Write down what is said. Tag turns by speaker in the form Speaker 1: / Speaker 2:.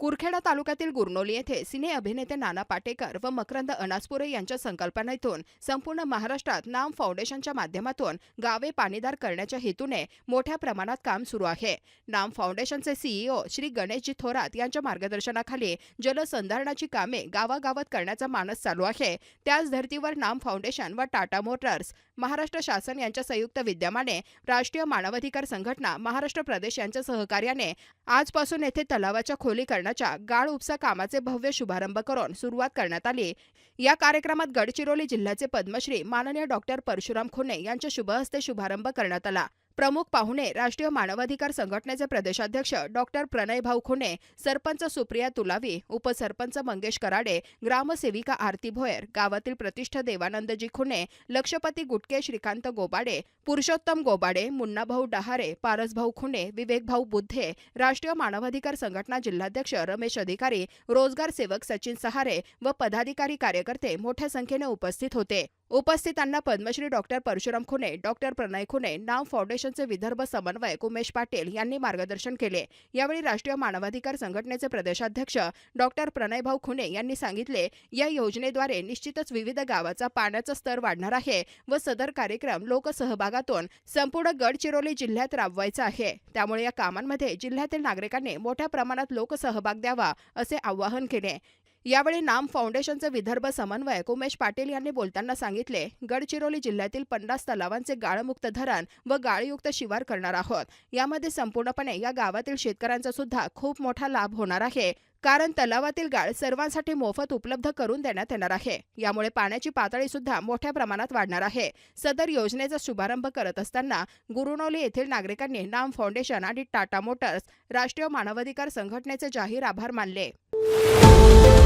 Speaker 1: कुरखेडा तालुक्यातील गुरनोली येथे सिने अभिनेते नाना पाटेकर व मकरंद अनासपुरे यांच्या संकल्पनेतून संपूर्ण महाराष्ट्रात नाम फाउंडेशनच्या माध्यमातून गावे पाणीदार करण्याच्या हेतूने मोठ्या प्रमाणात काम सुरू आहे. नाम फाउंडेशनचे सीईओ श्री गणेशजी थोरात यांच्या मार्गदर्शनाखाली जलसंधारणाची कामे गावागावात करण्याचा मानस चालू आहे. त्याच धर्तीवर नाम फाउंडेशन व टाटा मोटर्स महाराष्ट्र शासन यांच्या संयुक्त विद्यमाने राष्ट्रीय मानवाधिकार संघटना महाराष्ट्र प्रदेश यांच्या सहकार्याने आजपासून येथे तलावाच्या खोलीकरणाच्या गाळ उपसा कामाचे भव्य शुभारंभ करून सुरुवात करण्यात आली. या कार्यक्रमात गडचिरोली जिल्ह्याचे पद्मश्री माननीय डॉक्टर परशुराम खुने यांच्या शुभहस्ते शुभारंभ करण्यात आला. प्रमुख पाहुणे राष्ट्रीय मानवाधिकार संघटनेचे प्रदेशाध्यक्ष डॉक्टर प्रणय भाऊ खुने सरपंच सुप्रिया तुलावी उपसरपंच मंगेश कराडे ग्रामसेविका आरती भोयर गावातील प्रतिष्ठ देवानंदजी खुने लक्षपती गुटके श्रीकांत गोबाडे पुरुषोत्तम गोबाडे मुन्नाभाऊ डहारे पारसभाऊ खुने विवेकभाऊ बुद्धे राष्ट्रीय मानवाधिकार संघटना जिल्हाध्यक्ष रमेश अधिकारी रोजगार सेवक सचिन सहारे व पदाधिकारी कार्यकर्ते मोठ्या संख्येने उपस्थित होते. उपस्थितांना पद्मश्री डॉक्टर परशुराम खुने डॉक्टर प्रणय खुने नाव फाउंडेशनचे विदर्भ समन्वयक उमेश पाटील यांनी मार्गदर्शन केले. यावेळी राष्ट्रीय मानवाधिकार संघटनेचे प्रदेशाध्यक्ष डॉक्टर प्रणयभाऊ खुने यांनी सांगितले या योजनेद्वारे निश्चितच विविध गावाचा पाण्याचा स्तर वाढणार आहे व सदर कार्यक्रम लोकसहभागातून संपूर्ण गडचिरोली जिल्ह्यात राबवायचा आहे. त्यामुळे या कामांमध्ये जिल्ह्यातील नागरिकांनी मोठ्या प्रमाणात लोकसहभाग द्यावा असे आवाहन केले. यावेळी नाम फाउंडेशनचे विदर्भ समन्वयक उमेश पाटील यांनी बोलताना सांगितले गडचिरोली जिल्ह्यातील पन्नास तलावांचे गाळमुक्त धरण व गाळयुक्त शिवार करणार आहोत. यामध्ये संपूर्णपणे या गावातील शेतकऱ्यांचा सुद्धा खूप मोठा लाभ होणार आहे कारण तलावातील गाळ सर्वांसाठी मोफत उपलब्ध करून देण्यात येणार आहे. यामुळे पाण्याची पातळी सुद्धा मोठ्या प्रमाणात वाढणार आहे. सदर योजनेचा शुभारंभ करत असताना गुरुनोली येथील नागरिकांनी नाम फाउंडेशन आणि टाटा मोटर्स राष्ट्रीय मानवाधिकार संघटनेचे जाहीर आभार मानले.